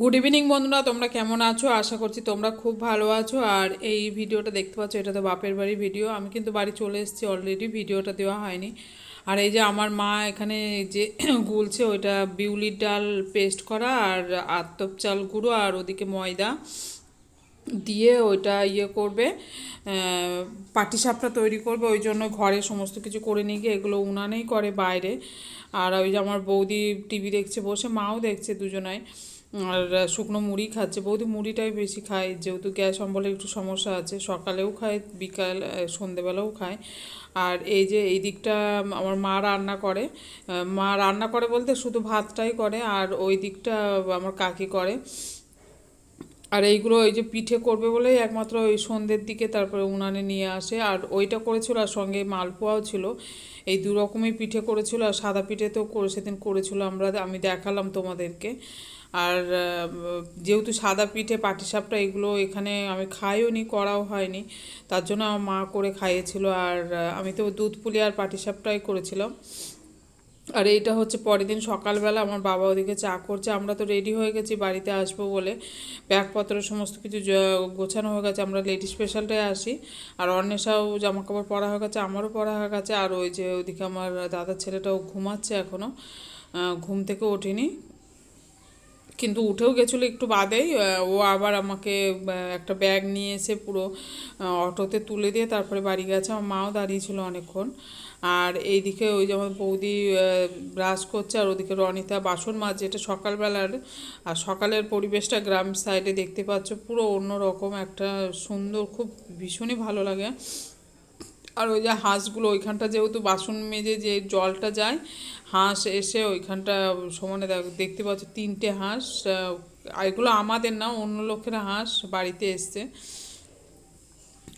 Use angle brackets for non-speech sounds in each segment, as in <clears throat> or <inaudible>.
Good evening বন্ধুরা, তোমরা কেমন আছো? আশা করছি তোমরা খুব ভালো আছো। আর এই ভিডিওটা দেখতে পাচ্ছ, এটা তো বাপের বাড়ি ভিডিও। আমি কিন্তু বাড়ি চলে এসেছি অলরেডি ভিডিওটা দেওয়া হয়নি। আর এই যে আমার মা এখানে যে <clears throat> গুলছে, ওইটা বিউলির ডাল পেস্ট করা, আর আতপ চাল গুঁড়ো, আর ওদিকে ময়দা। দিয়ে ওইটা ইয়ে করবে পাটিসাপটা তৈরি করবে, ওই জন্য ঘরে সমস্ত কিছু করে নিয়ে গিয়ে এগুলো উনানেই করে বাইরে। আর ওই যে আমার বৌদি টিভি দেখছে বসে, মাও দেখছে দুজনায় আর শুকনো মুড়ি খাচ্ছে। বৌদি মুড়িটাই বেশি খায়, যেহেতু গ্যাস অম্বলের একটু সমস্যা আছে, সকালেও খায়, বিকাল সন্ধেবেলাও খায়। আর এই যে এই দিকটা আমার মা রান্না করে মা রান্না করে বলতে শুধু ভাতটাই করে, আর ওই দিকটা আমার কাকি করে। আর এইগুলো ওই যে পিঠে করবে বলেই একমাত্র ওই সন্ধ্যের দিকে তারপরে উনানে নিয়ে আসে। আর ওইটা করেছিল আর সঙ্গে মালপোয়াও ছিল। এই দু রকমই পিঠে করেছিল আর সাদা পিঠে তো করে সেদিন করেছিল আমরা। আমি দেখালাম তোমাদেরকে। আর যেহেতু সাদা পিঠে, পাটিসাপটা এগুলো এখানে আমি খাইও নি করাও হয়নি। তার জন্য আমার মা করে খাইয়েছিল। আর আমি তো দুধ পুলি আর পাটিসাপটাই করেছিলাম। আর এইটা হচ্ছে পরের দিন সকালবেলা আমার বাবা ওদিকে চা করছে। আমরা তো রেডি হয়ে গেছি বাড়িতে আসব বলে। ব্যাগপত্র সমস্ত কিছু গোছানো হয়ে গেছে। আমরা লেডি স্পেশালটায় আসি। আর অন্বেষাও জামা কাপড় পরা হয়ে গেছে, আমারও পরা হয়ে গেছে। আর ওই যে ওদিকে আমার দাদার ছেলেটাও ঘুমাচ্ছে এখনও ঘুম থেকে ওঠেনি। কিন্তু উঠেও গেছিল একটু বাদেই ও আবার আমাকে একটা ব্যাগ নিয়ে এসে পুরো অটোতে তুলে দিয়ে তারপরে বাড়ি গেছে। আমার মাও দাঁড়িয়েছিল অনেকক্ষণ। আর এইদিকে ওই যেমন বৌদি ব্রাশ করছে, আর ওদিকে রনিতা বাসন মাছ যেটা সকালবেলার, আর সকালের পরিবেশটা গ্রাম সাইডে দেখতে পাচ্ছ। পুরো অন্যরকম একটা সুন্দর, খুব ভীষণই ভালো লাগে। আর ওই যে হাঁসগুলো, ওইখানটা যেহেতু বাসন মেজে যে জলটা যায়, হাঁস এসে ওইখানটা সমানে দেখ- দেখতে পাচ্ছ তিনটে হাঁস এগুলো আমাদের না, অন্য লোকের হাঁস বাড়িতে এসছে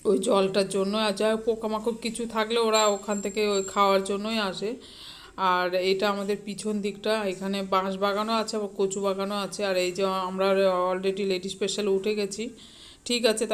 ওই জলটার জন্য। আর যা পোকামাকড় কিছু থাকলে ওরা ওখান থেকে ওই খাওয়ার জন্যই আসে। আর এটা আমাদের পিছন দিকটা, এখানে বাঁশ বাগানও আছে, আবার কচু বাগানও আছে। আর এই যে আমরা অলরেডি লেডি স্পেশাল উঠে গেছি। ঠিক আছে